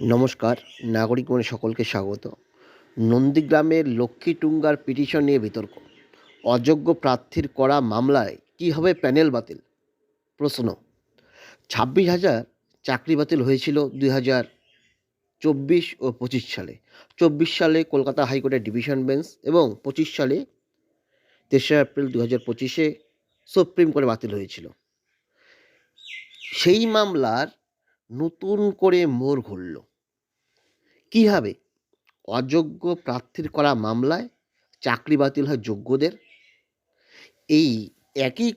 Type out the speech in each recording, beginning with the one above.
নমস্কার নাগরিক মনে সকলকে স্বাগত। নন্দীগ্রামের লক্ষ্মীটুঙ্গার পিটিশন নিয়ে বিতর্ক। অযোগ্য প্রার্থীর করা মামলায় কী হবে প্যানেল বাতিল? প্রশ্ন, ছাব্বিশ হাজার চাকরি বাতিল হয়েছিল দুই হাজার চব্বিশ ও পঁচিশ সালে। চব্বিশ সালে কলকাতা হাইকোর্টের ডিভিশন বেঞ্চ এবং পঁচিশ সালে তেসরা এপ্রিল দু হাজার পঁচিশে সুপ্রিম কোর্টে বাতিল হয়েছিল। সেই মামলার নতুন করে মোড় ঘুরল। কীভাবে অযোগ্য প্রার্থীর করা মামলায় চাকরি বাতিল হয় যোগ্যদের? এই একই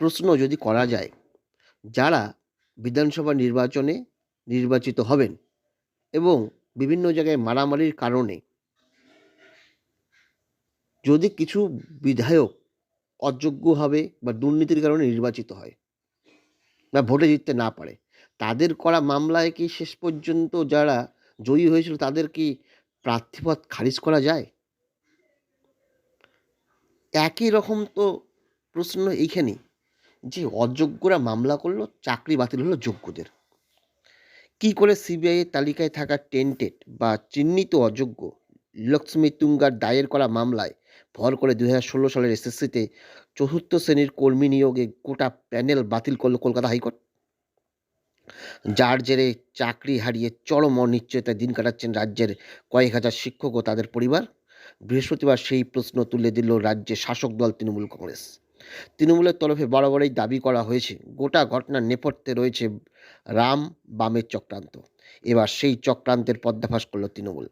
প্রশ্ন যদি করা যায়, যারা বিধানসভা নির্বাচনে নির্বাচিত হবেন এবং বিভিন্ন জায়গায় মারামারির কারণে যদি কিছু বিধায়ক অযোগ্য হবে বা দুর্নীতির কারণে নির্বাচিত হয় বা ভোটে জিততে না পারে তাদের করা মামলায় কি শেষ পর্যন্ত যারা জয়ী হয়েছিল তাদের কি প্রার্থীপদ খারিজ করা যায়? একই রকম তো প্রশ্ন এইখানেই, যে অযোগ্যরা মামলা করল, চাকরি বাতিল হলো যোগ্যদের। কি করে সিবিআই এর তালিকায় থাকা টেন্টেড বা চিহ্নিত অযোগ্য লক্ষ্মী তুঙ্গার দায়ের করা মামলায় ভর করে দুই হাজার ষোলো সালের এসএসসিতে চতুর্থ শ্রেণির কর্মী নিয়োগে গোটা প্যানেল বাতিল করল কলকাতা হাইকোর্ট? যার জেরে চাকরি হারিয়ে চরম অনিশ্চয়তায় দিন কাটাচ্ছেন রাজ্যের কয়েক হাজার শিক্ষক ও তাদের পরিবার। বৃহস্পতিবার সেই প্রশ্ন তুলে দিল রাজ্যের শাসক দল তৃণমূল কংগ্রেস। তৃণমূলের তরফে বরাবরই দাবি করা হয়েছে, গোটা ঘটনার নেপথ্যে রয়েছে রাম বামের চক্রান্ত। এবার সেই চক্রান্তের পর্দাফাশ করল তৃণমূল।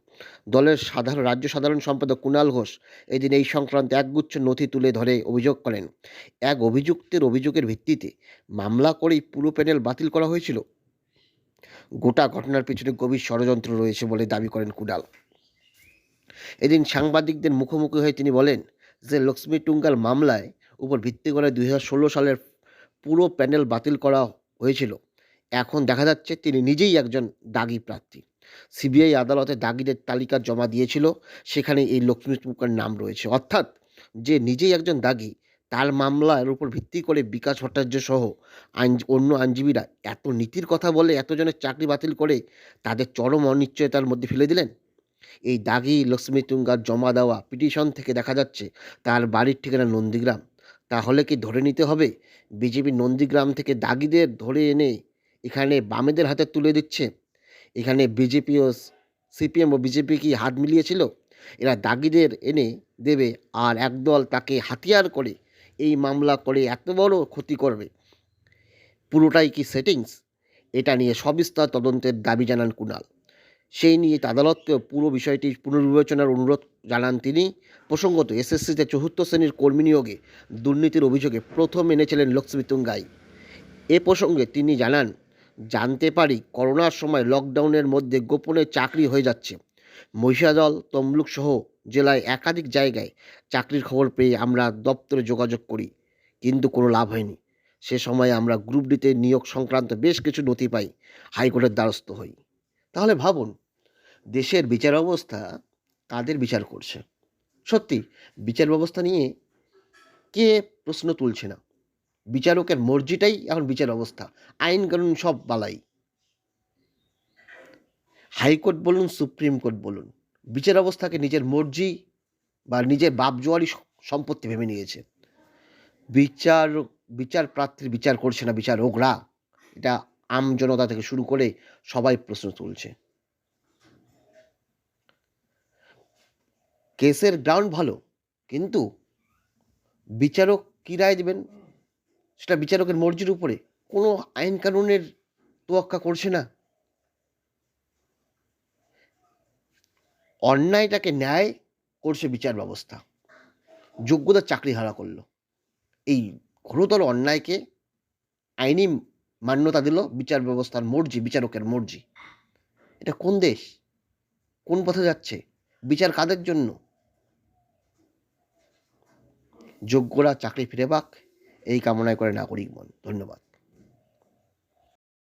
দলের সাধারণ, রাজ্য সাধারণ সম্পাদক কুণাল ঘোষ এদিন এই সংক্রান্ত একগুচ্ছ নথি তুলে ধরে অভিযোগ করেন। এক অভিযুক্তের অভিযোগের ভিত্তিতে মামলা করেই পুরো প্যানেল বাতিল করা হয়েছিল। গোটা ঘটনার পিছনে গভীর ষড়যন্ত্র রয়েছে বলে দাবি করেন কুডাল এদিন সাংবাদিকদের মুখোমুখি হয়ে তিনি বলেন যে লক্ষ্মী টুঙ্গাল মামলায় উপর ভিত্তি করে দুই হাজার ষোলো সালের পুরো প্যানেল বাতিল করা হয়েছিল। এখন দেখা যাচ্ছে তিনি নিজেই একজন দাগি প্রার্থী। সিবিআই আদালতে দাগিদের তালিকা জমা দিয়েছিল, সেখানে এই লক্ষ্মী টুঙ্গার নাম রয়েছে। অর্থাৎ যে নিজেই একজন দাগি তার মামলার উপর ভিত্তি করে বিকাশ ভট্টাচার্য সহ আইন, অন্য আইনজীবীরা এত নীতির কথা বলে এতজনের চাকরি বাতিল করে তাদের চরম অনিশ্চয়তার মধ্যে ফেলে দিলেন? এই দাগি লক্ষ্মী তুঙ্গার জমা দেওয়া পিটিশন থেকে দেখা যাচ্ছে তার বাড়ির ঠিকানা নন্দীগ্রাম। তাহলে কি ধরে নিতে হবে? বিজেপি নন্দীগ্রাম থেকে দাগিদের ধরে এনে এখানে বামেদের হাতে তুলে দিচ্ছে? এখানে বিজেপি ও সিপিএম ও বিজেপি কি হাত মিলিয়েছিল? এরা দাগিদের এনে দেবে আর একদল তাকে হাতিয়ার করে এই মামলা করে এত বড় ক্ষতি করবে? পুরোটাই কি সেটিংস? এটা নিয়ে সবিস্তার তদন্তের দাবি জানান কুণাল। সেই নিয়ে আদালতকে পুরো বিষয়টি পুনর্বিবেচনার অনুরোধ জানান তিনি। প্রসঙ্গত, এসএসসিতে চতুর্থ শ্রেণির কর্মী নিয়োগে দুর্নীতির অভিযোগে প্রথম এনেছিলেন লক্ষ্মী তুঙ্গাই। এ প্রসঙ্গে তিনি জানান, জানতে পারি করোনার সময় লকডাউনের মধ্যে গোপনে চাকরি হয়ে যাচ্ছে। মহিষাদল তমলুক সহ জেলায় একাধিক জায়গায় চাকরির খবর পেয়ে আমরা দপ্তরে যোগাযোগ করি, কিন্তু কোনো লাভ হয়নি। সে সময় আমরা গ্রুপ ডিতে নিয়োগ সংক্রান্ত বেশ কিছু নথি পাই, হাইকোর্টের দ্বারস্থ হই। তাহলে ভাবুন, দেশের বিচার ব্যবস্থা কাদের বিচার করছে? সত্যি, বিচার ব্যবস্থা নিয়ে কে প্রশ্ন তুলছে না? বিচারকের মর্জিটাই এখন বিচার ব্যবস্থা আইন কানুন সব বালাই। হাইকোর্ট বলুন, সুপ্রিম কোর্ট বলুন, বিচার অবস্থাকে নিজের মর্জি বা নিজের বাপজোয়ারি সম্পত্তি ভেবে নিয়েছে। বিচার বিচার প্রার্থীর বিচার করছে না বিচারকরা এটা আম জনতা থেকে শুরু করে সবাই প্রশ্ন তুলছে। কেসের গ্রাউন্ড ভালো, কিন্তু বিচারক কী রায় দেবেন? সেটা বিচারকের মর্জির উপরে কোনো আইন কানুনের তোয়াক্কা করছে না। অন্যায়টাকে ন্যায় করছে বিচার ব্যবস্থা। যোগ্যতার চাকরি হারা করল। এই ঘোরতর অন্যায়কে আইনি মান্যতা দিল বিচার ব্যবস্থার মর্জি, বিচারকের মর্জি। এটা কোন দেশ? কোন পথে যাচ্ছে? বিচার কাদের জন্য? যোগ্যরা চাকরি ফিরে পাক, এই কামনায় করে নাগরিক মন। ধন্যবাদ।